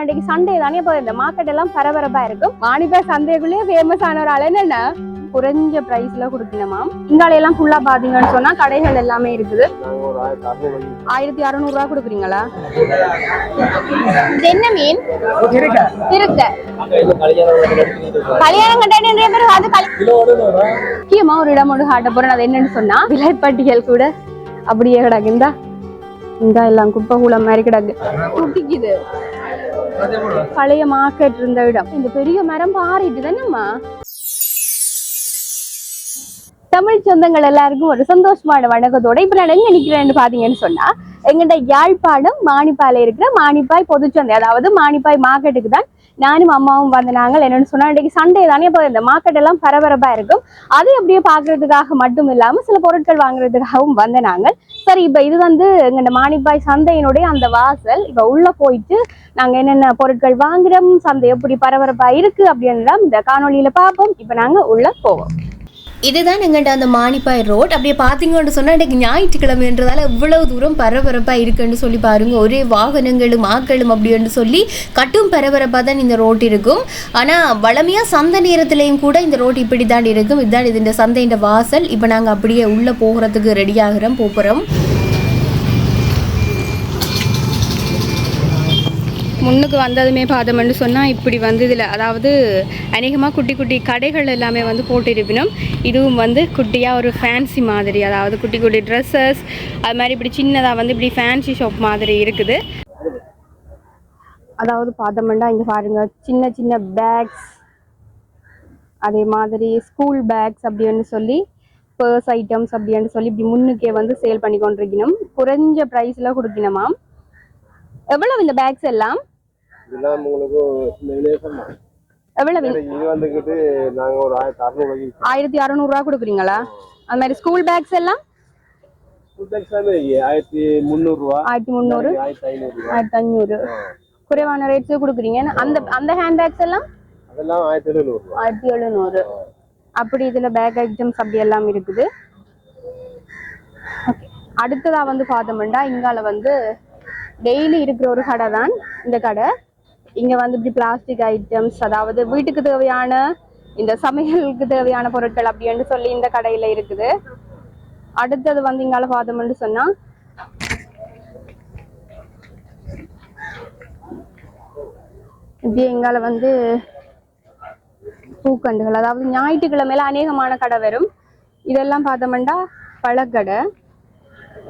இன்னைக்கு சண்டே தானே இப்போ இந்த மார்க்கெட் எல்லாம் பரபரப்பா இருக்கும் வாணிப சந்தைக்குள்ளேயே ஃபேமஸ் ஆன ஒரு ஆள் என்னென்ன குறைஞ்ச பிரைஸ்ல கொடுக்கணுமாம் இங்கால எல்லாம் ஃபுல்லா பாத்தீங்கன்னு சொன்னா கடைகள் எல்லாமே இருக்குது. ஆயிரத்தி அறுநூறு ரூபா கொடுக்குறீங்களா? என்ன மீன்? திருக்க. கல்யாணம் கட்ட நிறைய பேர் அது முக்கியமா ஒரு இடம் ஒன்று காட்ட போறேன். அது என்னன்னு சொன்னா விலைப்பட்டியல் கூட. அப்படியே கிடக்கு. இந்தா இந்த எல்லாம் குப்பை கூலம் மாதிரி கிடக்கு. குட்டிக்குது. பழைய மார்க்கெட் இருந்த இடம். இந்த பெரிய மரம் பாறிட்டு தானேம்மா? தமிழ் சொந்தங்கள் எல்லாருக்கும் ஒரு சந்தோஷமான வணக்கத்தோட இப்ப நான் எங்க நிக்கிறேன்னு பாத்தீங்கன்னு சொன்னா எங்கிட்ட யாழ்ப்பாணம் மானிப்பால இருக்கிற மாணிப்பாய் பொதுச்சந்தை அதாவது மாணிப்பாய் மார்க்கெட்டுக்கு தான் நானும் அம்மாவும் வந்து நாங்கள் என்னன்னு சொன்னா இன்னைக்கு சண்டே தானே இப்போ இந்த மார்க்கெட் எல்லாம் பரபரப்பா இருக்கும். அதை அப்படியே பாக்குறதுக்காக மட்டும் இல்லாம சில பொருட்கள் வாங்குறதுக்காகவும் வந்த நாங்கள் சரி இப்ப இது வந்து எங்க மாணிப்பாய் சந்தையினுடைய அந்த வாசல். இப்ப உள்ள போயிட்டு நாங்க என்னென்ன பொருட்கள் வாங்குறோம் சந்தை எப்படி பரபரப்பா இருக்கு அப்படின்னு இந்த காணொலியில பார்ப்போம். இப்ப நாங்க உள்ள போவோம். இதுதான் எங்கள்கிட்ட அந்த மானிப்பாய் ரோட். அப்படியே பார்த்தீங்கன்னு சொன்னால் இன்றைக்கு ஞாயிற்றுக்கிழமைன்றதால இவ்வளவு தூரம் பரபரப்பாக இருக்குன்னு சொல்லி பாருங்கள் ஒரே வாகனங்களும் ஆக்களும் அப்படின்னு சொல்லி கட்டும் பரபரப்பாக தான் இந்த ரோட் இருக்கும். ஆனால் வளமையாக சந்தை நேரத்துலேயும் கூட இந்த ரோட் இப்படி தான் இருக்கும். இதுதான் இது இந்த சந்தையின் வாசல். இப்போ நாங்கள் அப்படியே உள்ளே போகிறதுக்கு ரெடியாகிறோம் போகிறோம் முன்னுக்கு வந்ததுமே பார்த்தோம்னு சொன்னால் இப்படி வந்ததில்லை. அதாவது அநேகமாக குட்டி குட்டி கடைகள் எல்லாமே வந்து போட்டிருப்பினும் இதுவும் வந்து குட்டியாக ஒரு ஃபேன்சி மாதிரி. அதாவது குட்டி குட்டி ட்ரெஸ்ஸஸ் அது மாதிரி இப்படி சின்னதாக வந்து இப்படி ஃபேன்சி ஷாப் மாதிரி இருக்குது. அதாவது பார்த்தோம்னா இங்கே பாருங்க சின்ன சின்ன பேக்ஸ் அதே மாதிரி ஸ்கூல் பேக்ஸ் அப்படின்னு சொல்லி பர்ஸ் ஐட்டம்ஸ் அப்படின்னு சொல்லி இப்படி முன்னுக்கே வந்து சேல் பண்ணி கொண்டிருக்கணும் குறைஞ்ச ப்ரைஸில் கொடுக்கணுமாம் எவ்வளவு இந்த பேக்ஸ் எல்லாம்? இதெல்லாம் உங்களுக்கு. எவ்வளவு? இது வந்துக்கிட்டு நாங்க ஒரு ஆயிரத்தி அறுநூறு ஆயிரத்தி அறநூறுவா கொடுக்குறீங்களா? அது மாதிரி ஸ்கூல் பேக்ஸ் எல்லாம்? ஆயிரத்தி முந்நூறு. ரூபா ஆயிரத்தி முந்நூறு ஆயிரத்தி ஐநூறு. ரூபா குறைவான ரேட்ஸ் கொடுக்குறீங்க. அந்த அந்த ஹேண்ட் பேக்ஸ் எல்லாம்? அதெல்லாம் ஆயிரத்தி எழுநூறு ரூபா ஆயிரத்தி எழுநூறு. அப்படி இதுல பேக் ஐட்டம்ஸ் அப்படி எல்லாம் இருக்குது. அடுத்ததா வந்து பார்த்தோம்னா இங்கால வந்து டெய்லி இருக்கிற ஒரு கடை தான் இந்த கடை. இங்க வந்து இப்படி பிளாஸ்டிக் ஐட்டம்ஸ் அதாவது வீட்டுக்கு தேவையான இந்த சமையலுக்கு தேவையான பொருட்கள் அப்படின்னு சொல்லி இந்த கடையில இருக்குது. அடுத்தது வந்து இங்கால பார்த்தோம்னு சொன்னா இப்படி எங்கால வந்து பூக்கண்டுகள். அதாவது ஞாயிற்றுக்கிழமையில அநேகமான கடை வரும். இதெல்லாம் பார்த்தோம்னா பழக்கடை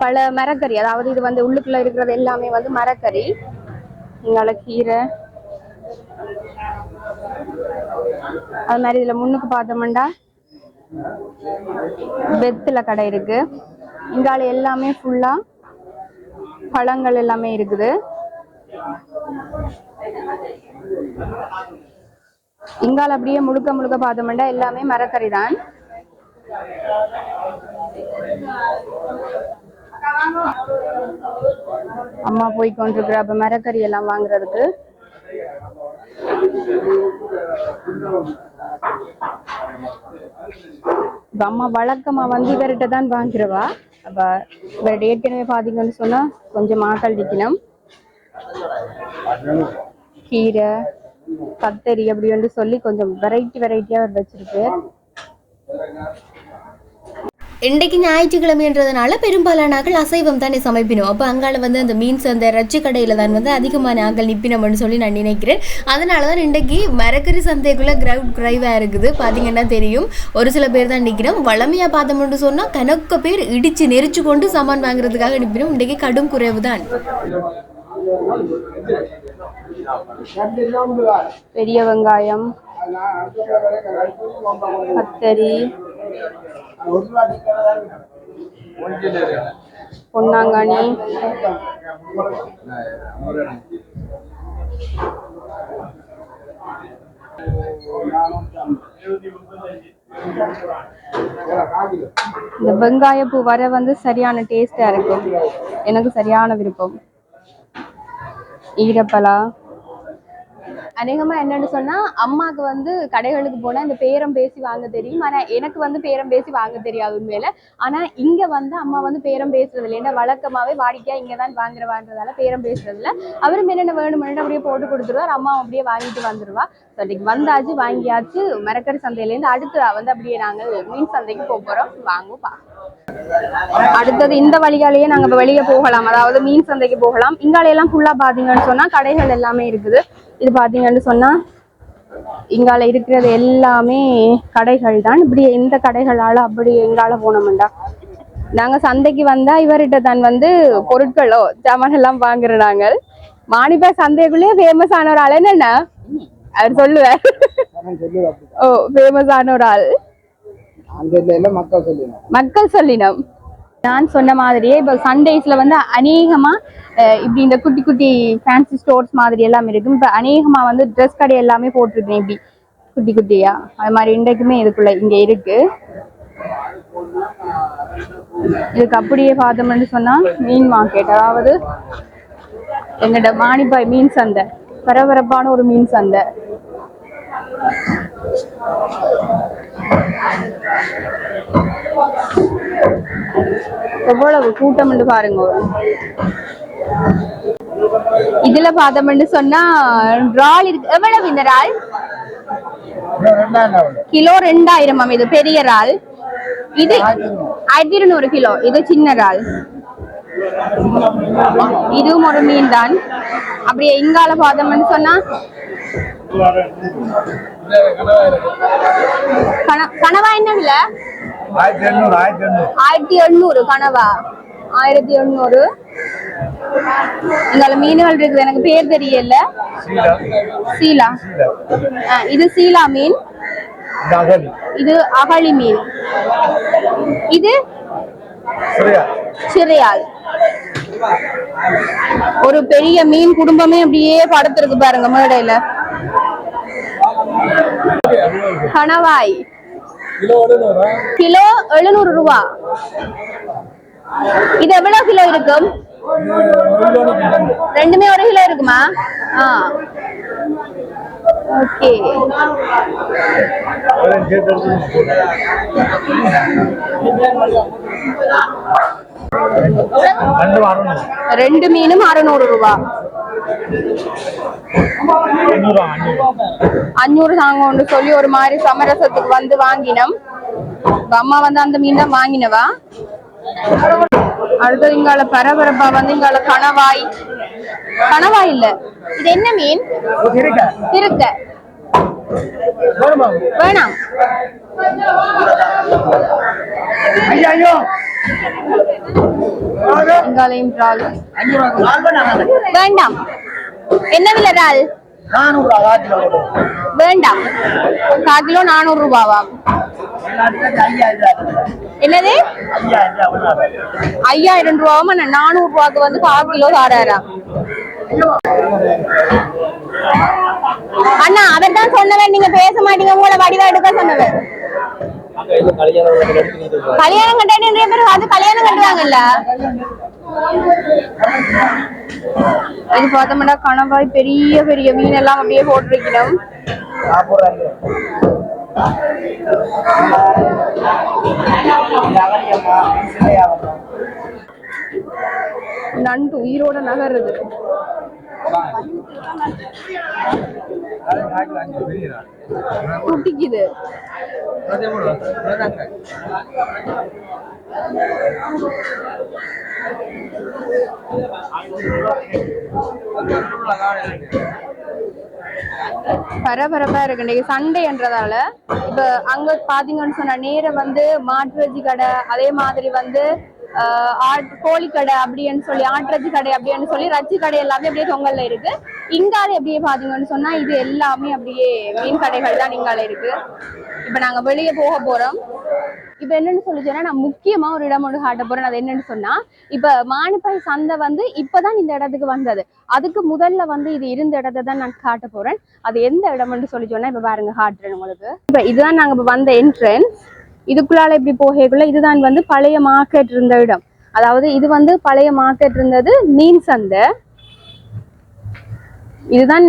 பழ மரக்கறி. அதாவது இது வந்து உள்ளுக்குள்ள இருக்கிறது எல்லாமே வந்து மரக்கறி. இங்கால கீரை அது மாதிரி இதுல முன்னுக்கு பார்த்தோம்னா வெத்தில கடை இருக்கு. இங்கால எல்லாமே ஃபுல்லா பழங்கள் எல்லாமே இருக்குது. இங்கால அப்படியே முழுக்க முழுக்க பார்த்தோம்னா எல்லாமே மரக்கறி தான் அம்மா போய் கொண்டிருக்கிற அப்ப மரக்கறி எல்லாம் வாங்குறதுக்கு. அம்மா வழக்கமா வந்து இவர்கிட்ட தான் வாங்குறவா? அப்ப இவர்கிட்ட ஏற்கனவே பாத்தீங்கன்னு சொன்னா கொஞ்சம் ஆக்கள் நிக்கணும் கீரை கத்தரி அப்படின்னு சொல்லி கொஞ்சம் வெரைட்டி வெரைட்டியா வச்சிருக்கு. இன்றைக்கு ஞாயிற்றுக்கிழமைன்றதுனால பெரும்பாலான ஆக்கள் அசைவம் தானே சமைப்பினோம். அப்போ அங்கால வந்து அந்த மீன்ஸ் அந்த ரச்சி கடையில் தான் வந்து அதிகமான ஆக்கள் நிப்பினோம்னு சொல்லி நான் நினைக்கிறேன். அதனால தான் இன்றைக்கு மரக்கறி சந்தைக்குள்ளே கிரவுட் கிரைவாக இருக்குது. பார்த்தீங்கன்னா தெரியும். ஒரு சில பேர் தான் நிற்கிறோம். வளமையாக பார்த்தோம்னு சொன்னால் கணக்க பேர் இடித்து நெரிச்சு கொண்டு சாமான் வாங்குறதுக்காக நிற்பினோம் இன்றைக்கு கடும் குறைவு தான் பெரிய வெங்காயம் கத்தரி பொன்னாங்கானி இந்த வெங்காயப்பூ வர வந்து சரியான டேஸ்டா இருக்கும் எனக்கு சரியான விருப்பம். ஈரப்பலா அநேகமா என்னன்னு சொன்னா அம்மாவுக்கு வந்து கடைகளுக்கு போனால் இந்த பேரம் பேசி வாங்க தெரியும். ஆனா எனக்கு வந்து பேரம் பேசி வாங்க தெரியாது உண்மையில. ஆனா இங்க வந்து அம்மா வந்து பேரம் பேசுறது இல்லை. ஏன்னா வழக்கமாவே வாடிக்கையா இங்கே தான் வாங்குறவான்றதால பேரம் பேசுறதுல அவரும் என்னென்ன வேணுமென்னு அப்படியே போட்டு கொடுத்துருவார். அம்மா அப்படியே வாங்கிட்டு வந்துடுவா So, வந்தாச்சு வாங்கியாச்சு. மரக்கறி சந்தையில இருந்து அடுத்து வந்து அப்படியே நாங்கள் மீன் சந்தைக்கு போக போறோம். வாங்குவோம் பார்க்கலாம். அடுத்தது இந்த வழியாலேயே நாங்க இப்ப வெளியே போகலாம். அதாவது மீன் சந்தைக்கு போகலாம். இங்கால எல்லாம் ஃபுல்லா பாத்தீங்கன்னு சொன்னா கடைகள் எல்லாமே இருக்குது. இது பாத்தீங்கன்னு சொன்னா இங்கால இருக்கிறது எல்லாமே கடைகள் தான். இப்படி இந்த கடைகளால அப்படி எங்கால போனோம்டா. நாங்க சந்தைக்கு வந்தா இவர்கிட்ட தான் வந்து பொருட்களோ சாமான் எல்லாம் வாங்குற நாங்கள். மாணிப்பா சந்தைக்குள்ளேயே ஃபேமஸ் ஆன ஒரு ஆள் என்னென்ன? அவர் சொல்லுவார். ஓ ஃபேமஸ் ஆன ஒரு ஆள். மக்கள் சொல்லினம் நான் சொன்ன மாதிரியே இப்போ சண்டேஸ்ல வந்து அநேகமா இப்படி இந்த குட்டி குட்டி ஃபேன்சி ஸ்டோர்ஸ் மாதிரி எல்லாம் இருக்கும். இப்போ அநேகமா வந்து ட்ரெஸ் கடை எல்லாமே போட்டிருக்கேன் இப்படி குட்டி குட்டியா. அது மாதிரி இன்றைக்குமே இதுக்குள்ள இங்க இருக்கு. இதுக்கு அப்படியே பார்த்தோம்னு சொன்னா மீன் மார்க்கெட் அதாவது எங்கட மாணிப்பாய் மீன் சந்தை. பரபரப்பான ஒரு மீன் சந்தை. எவ்வளவு? கூட்டம் பாருங்க. இதுல பார்த்தோம்னு சொன்னா இறால் இருக்கு. எவ்வளவு இந்த ரால்? கிலோ ரெண்டாயிரம் இது பெரிய இறால் இது ஆயிரத்தி இருநூறு கிலோ. இது சின்ன இறால் இதுவும் ஒரு மீன் தான். அப்படியே இங்கால பார்த்தோம்னு சொன்னா கனவா என்ன விலை ஆயிரத்தி எண்ணூறு கனவா. ஆயிரத்தி எண்ணூறு. இங்கால மீன்கள் இருக்குது. எனக்கு பேர் தெரியல. சீலா. இது சீலா மீன். இது அகழி மீன். இது சிறையால். ஒரு பெரிய மீன் குடும்பமே அப்படியே படுத்திருக்கு பாருங்க மேடையில. கணவாய் கிலோ எழுநூறு ரூபா இது எவ்வளவு கிலோ இருக்கும் ரெண்டுமே ஒரு கிலோ இருக்குமா ஆ ஓகே ரெண்டு மீனும் அறுநூறு ரூபா அஞ்சூறு அஞ்சூறு தாங்கன்னு சொல்லி ஒரு மாதிரி சமரசத்துக்கு வந்து வாங்கினோம். அம்மா வந்து அந்த மீன் தான் வாங்கினவா? அடுத்தது இங்கால பரபரப்பா வந்து இங்கால கணவாய். கணவாய் இல்ல. இது என்ன மீன்? இருக்கா திருக்க. வேணுமா. இறால் என்றால் வேண்டாம். என்ன விலை இறால் வேண்டாம். கால் கிலோ நானூறு ரூபாவா? என்னது? ஐயாயிரம் ரூபாவும்? நானூறு ரூபாய்க்கு வந்து கால் கிலோ தாராராம் அண்ணா தான் சொன்னவன். நீங்க பேச மாட்டீங்க. உங்களை வடிவா எடுக்க சொன்னவர் கல்யாணம் கட்ட நிறைய பேர் அது கல்யாணம் கட்டுவாங்கல்ல? இது பார்த்தோம்னா கணவாய் பெரிய பெரிய மீன் எல்லாம் அப்படியே போட்டிருக்கணும் நண்டு உயிரோட நகருது. குட்டிக்குது பரபரப்பா இருக்கு. இன்னைக்கு சண்டேன்றதால இப்ப அங்க பாத்தீங்கன்னு சொன்னா நேரம் வந்து மாட்டுறச்சி கடை அதே மாதிரி வந்து ஆட் கோழி கடை அப்படின்னு சொல்லி ஆட்டுறச்சி கடை அப்படின்னு சொல்லி ரச்சி கடை எல்லாமே அப்படியே தொங்கல்ல இருக்கு. இங்கால அப்படியே பாத்தீங்கன்னு சொன்னா இது எல்லாமே அப்படியே மீன் கடைகள் தான் இங்கால இருக்கு. இப்ப நாங்க வெளியே போக போறோம். இப்ப என்னன்னு சொல்லிச்சேன்னா நான் முக்கியமா ஒரு இடம் ஒன்று காட்ட போறேன். அது என்னன்னு சொன்னா இப்ப மானிப்பாய் சந்தை வந்து இப்பதான் இந்த இடத்துக்கு வந்தது. அதுக்கு முதல்ல வந்து இது இருந்த இடத்தை தான் நான் காட்ட போறேன். அது எந்த இடம்னு சொல்லி சொன்னா இப்ப பாருங்க காட்டுறேன் உங்களுக்கு. இப்ப இதுதான் நாங்க இப்ப வந்த என்ட்ரன்ஸ் இதுக்குள்ளால இப்படி போகக்குள்ள இதுதான் வந்து பழைய மார்க்கெட் இருந்த இடம். அதாவது இது வந்து பழைய மார்க்கெட் இருந்தது மீன் சந்தை. இதுதான்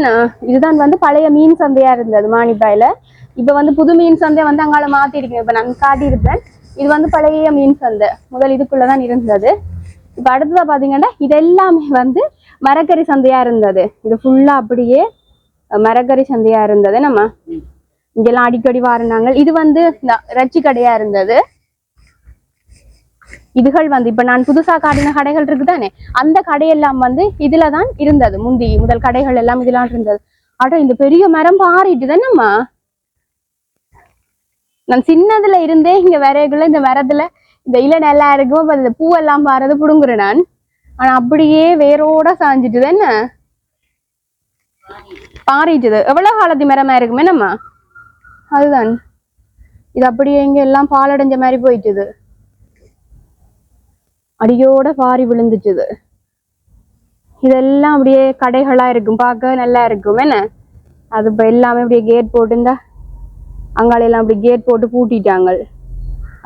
இதுதான் வந்து பழைய மீன் சந்தையா இருந்தது மானிப்பாயில இப்ப வந்து புது மீன் சந்தை வந்து அங்கால மாத்தி இப்ப நான் காட்டியிருப்பேன். இது வந்து பழைய மீன் சந்தை. முதல் இதுக்குள்ளதான் இருந்தது. இப்ப அடுத்ததா பாத்தீங்கன்னா இது எல்லாமே வந்து மரக்கறி சந்தையா இருந்தது. இது ஃபுல்லா அப்படியே மரக்கறி சந்தையா இருந்தது நம்ம. இங்கெல்லாம் அடிக்கடி வாரினாங்க இது வந்து இந்த கடையா இருந்தது. இதுகள் வந்து இப்ப நான் புதுசா காட்டின கடைகள் இருக்குதானே? அந்த கடையெல்லாம் வந்து இதுலதான் இருந்தது. முந்தி முதல் கடைகள் எல்லாம் இதெல்லாம் இருந்தது. ஆட்டோ இந்த பெரிய மரம் பாறிட்டு தானேம்மா? நான் சின்னதுல இருந்தே இங்க வரையக்குள்ள இந்த மரத்துல இந்த இலை நல்லா இருக்கும். இந்த பூவெல்லாம் பாறது புடுங்குறேன் நான். ஆனா அப்படியே வேரோட சாஞ்சிட்டு தானே பாறிட்டுது எவ்வளவு காலத்து மரமா இருக்குமே நம்ம அதுதான். இது அப்படியே இங்க எல்லாம் பாலடைஞ்ச மாதிரி போயிட்டுது. அடியோட பாரி விழுந்துச்சுது இதெல்லாம் அப்படியே கடைகளா இருக்கும். பார்க்க நல்லா இருக்கும். என்ன? அது இப்ப எல்லாமே அப்படியே கேட் போட்டுருந்தா அங்காளையெல்லாம் அப்படி கேட் போட்டு பூட்டிட்டாங்க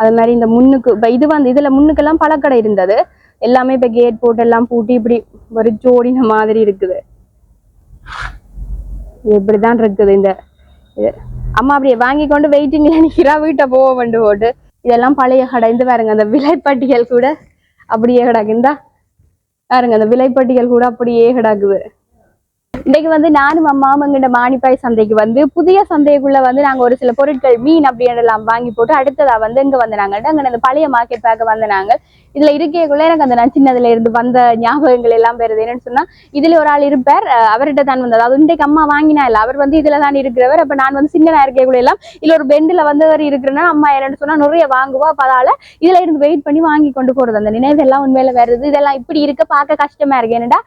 அது மாதிரி இந்த முன்னுக்கு இப்ப இது வந்து இதுல முன்னுக்கெல்லாம் பழக்கடை இருந்தது. எல்லாமே இப்ப கேட் போட்டு எல்லாம் பூட்டி இப்படி ஒரு ஜோடின மாதிரி இருக்குது. இது இப்படிதான் இருக்குது இந்த அம்மா அப்படியே வாங்கி கொண்டு வெயிட்டிங்ல நிக்கிறா வீட்டை போக வேண்டு போட்டு. இதெல்லாம் பழைய கடை இந்த பாருங்க அந்த விலைப்பட்டியல் கூட அப்படியே கிடக்கு இந்தா பாருங்க அந்த விலைப்பட்டியல் கூட அப்படியே கிடக்குது. இன்னைக்கு வந்து நானும் அம்மாவும் எங்கிட்ட மானிப்பாய் சந்தைக்கு வந்து புதிய சந்தைக்குள்ள வந்து நாங்க ஒரு சில பொருட்கள் மீன் அப்படின்றலாம் வாங்கி போட்டு அடுத்ததா வந்து இங்க வந்து நாங்க அந்த பழைய மார்க்கெட் பார்க்க வந்தாங்க இதுல இருக்கக்குள்ள எனக்கு அந்த நான் சின்னதுல இருந்து வந்த ஞாபகங்கள் எல்லாம் பெறுது என்னன்னு சொன்னா இதுல ஒரு ஆள் இருப்பார் அவர்கிட்ட தான் வந்து அதாவது இன்றைக்கு அம்மா வாங்கினா இல்ல அவர் வந்து இதுல தான் இருக்கிறவர் அப்ப நான் வந்து சின்ன இருக்கக்குள்ள எல்லாம் இல்ல ஒரு பெண்டுல வந்து அவர் இருக்கிறேன்னா அம்மா என்னன்னு சொன்னா நிறைய வாங்குவா அப்ப அதால இதுல இருந்து வெயிட் பண்ணி வாங்கி கொண்டு போறது. அந்த நினைவு எல்லாம் உண்மையில வருது. இதெல்லாம் இப்படி இருக்க பார்க்க கஷ்டமா இருக்கு. ஏன்னா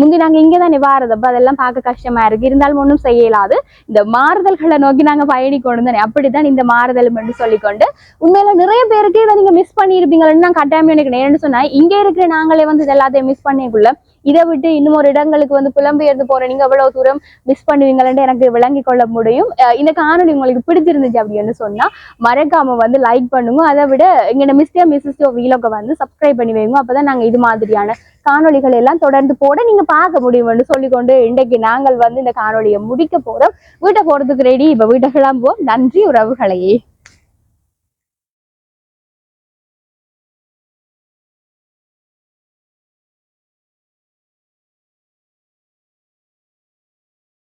முந்தி நாங்க இங்க தானே அப்ப அதெல்லாம் பார்க்க கஷ்டமா இருக்கு. இருந்தாலும் ஒன்றும் செய்ய இயலாது. இந்த மாறுதல்களை நோக்கி நாங்க பயணிக்கணும் தானே. அப்படிதான் இந்த மாறுதல் என்று சொல்லிக்கொண்டு உண்மையில நிறைய பேருக்கு இதை நீங்க மிஸ் பண்ணியிருப்பீங்கன்னு நான் கட்டாயம் நினைக்கிறேன் ஏன்னு சொன்னா இங்க இருக்கிற நாங்களே வந்து இது எல்லாத்தையும் மிஸ் பண்ணிக்குள்ள இதை விட்டு இன்னும் ஒரு இடங்களுக்கு வந்து புலம்பெயர்ந்து போற நீங்க எவ்வளவு தூரம் மிஸ் பண்ணுவீங்களன்னு எனக்கு விளங்கி கொள்ள முடியும். இந்த காணொளி உங்களுக்கு பிடிச்சிருந்துச்சு அப்படின்னு சொன்னா மறக்காம வந்து லைக் பண்ணுங்க. அதை விட எங்க மிஸ்டர் மிஸ்ஸஸ் வீலோக்க வந்து சப்ஸ்கிரைப் பண்ணி வைங்க. அப்பதான் நாங்க இது மாதிரியான காணொளிகள் எல்லாம் தொடர்ந்து போட நீங்க பார்க்க முடியும்னு சொல்லிக்கொண்டு இன்றைக்கு நாங்கள் வந்து இந்த காணொலியை முடிக்க போறோம். வீட்டை போறதுக்கு ரெடி இப்ப வீட்டை கிளம்புவோம். நன்றி உறவுகளையே.